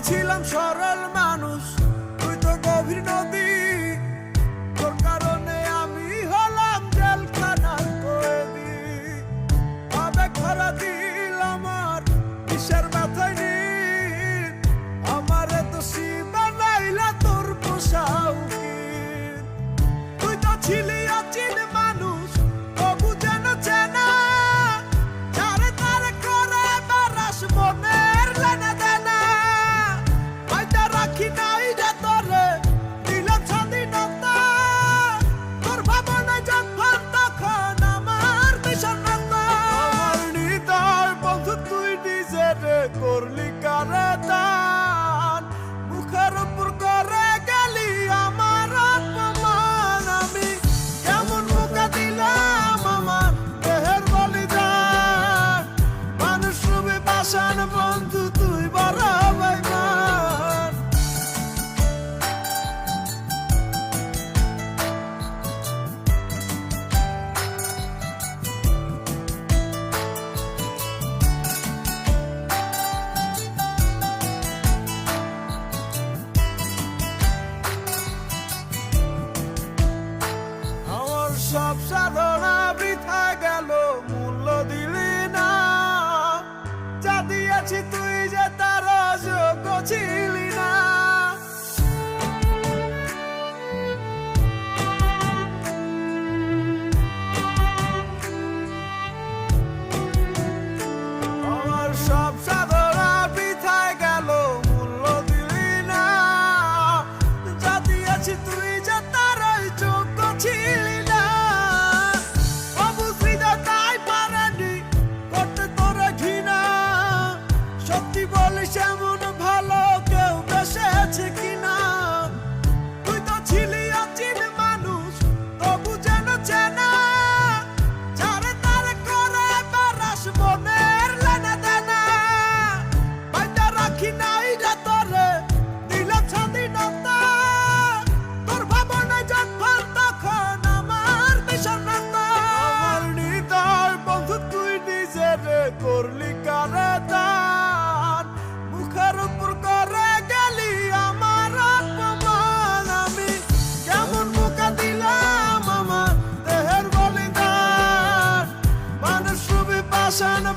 ছিলাম সর করলি কারে তা? সব সাধনা বৃথা গেল মূল্য দিলি না। যা দিয়েছি তুই chamo sun